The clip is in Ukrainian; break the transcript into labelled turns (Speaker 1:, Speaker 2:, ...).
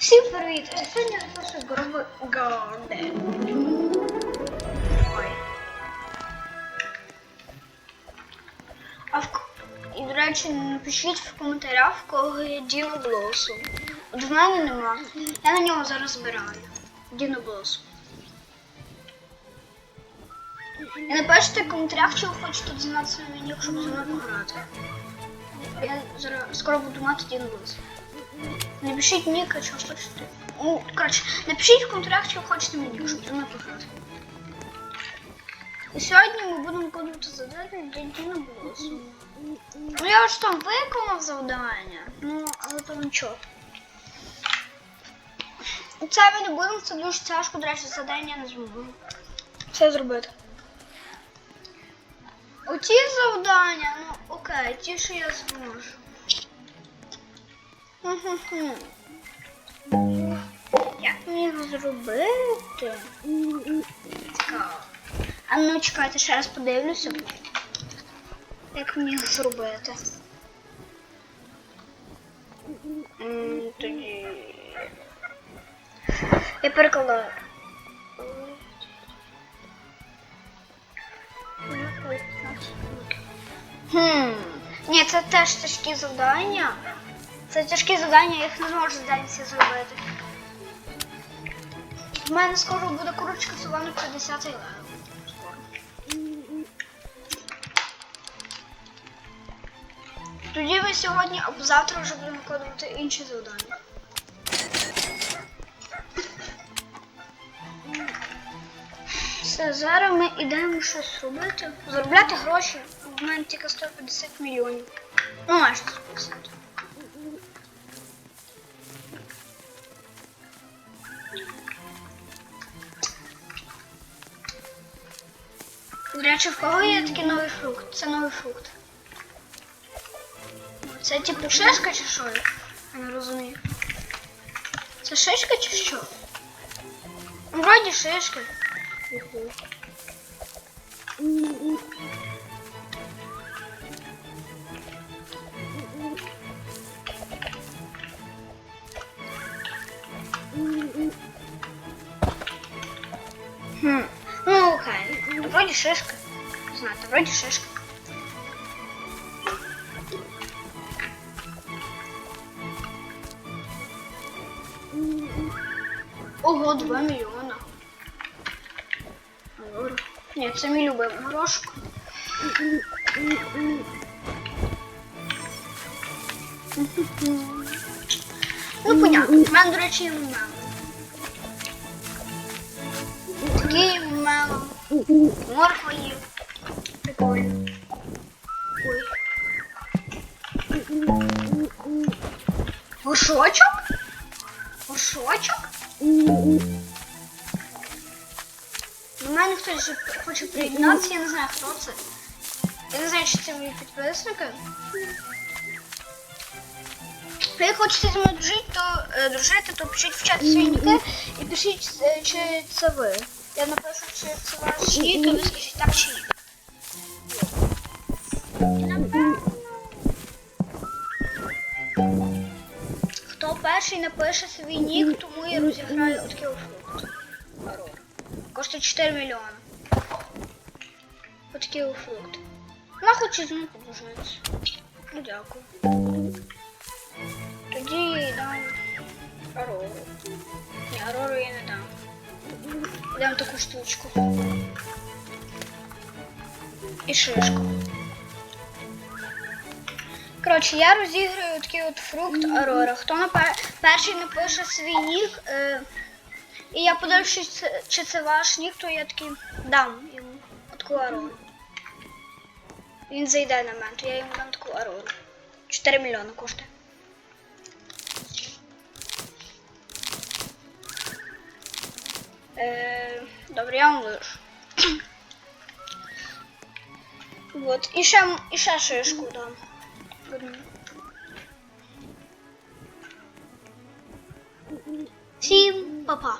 Speaker 1: Всім привіт! Сьогодні наша група Garden. Ой. А в... І, до речі, напишіть в коментарях, в кого є Діно Блосом. От в мене нема. Я на нього зараз збираю. Діно Блосом. І напишіть в коментарях, ви хочете дізнатися на мені, щоб зі мною пограти. Я зараз скоро буду мати Діно Блосом. Напишіть ніка, що хочете. Ну, коротше, напишіть в коментарях, що хочете мені, щоб мною пограти. І сьогодні ми будемо виконувати завдання для Діна Блосу. Ну я ж там виконав завдання, ну, але то нічого. Це ми не будемо, це дуже тяжко, до речі, завдання я не зможу. Це зробити. Оті завдання, ну окей, ті, я зможу. Як мені його зробити? А ну чекайте, ще раз подивлюся. Як мені його зробити? Тоді. Я перекладаю. Хм. Ні, це теж тяжкі завдання. Це тяжкі завдання, я їх не зможу всі зробити. У мене скоро буде курочка Сувана 50 левел. Тоді ми сьогодні або завтра вже будемо виконувати інші завдання. Все, зараз ми йдемо щось робити. Заробляти гроші. У мене тільки 150 мільйонів. Ну, майже 150. До речі, в кого є такий новий фрукт? Це новий фрукт. Це типу шишка чи що? Я не розумію. Це шишка чи що? Вроді шишка. Вроді шишка. Не знаю, та вроді шишка. Ого, 2 мільйона. Добре. Ні, це мій любимий горошок. Ну, понятно. У є. Такий мелон. Морква є. Прикольно. Ой. Горшочок? Горшочок? До мене хтось же хоче приєднатися, я не знаю, хто це. Я не знаю, чи це мої підписники. Якщо хочете зі мною дружити, то, е, дружити, то пишіть в чат свої ніки і пишіть, чи це. Я напишу, чи це ваш нік, і ви скажіть ні. Напевно. Хто перший напише свій нік, тому я розіграю отакий фрукт. Коштує 4 мільйони. Отакий фрукт. Вона хоче з мною подружитися. Ну дякую. Тоді дам Арору. Ні, Арору я не дам. Дам таку штучку. І шишку. Коротше, я розіграю такий от фрукт Арора. Хто напе... перший напише свій нік, е... і я подивлюсь, чи це, ваш нік, то я такий дам йому таку Арору. Він зайде на мене, то я йому дам таку Арору. 4 мільйони коштує. добре, я вам лишу. Вот. І ще, і ще шишку дам. Одну. Всім па-па.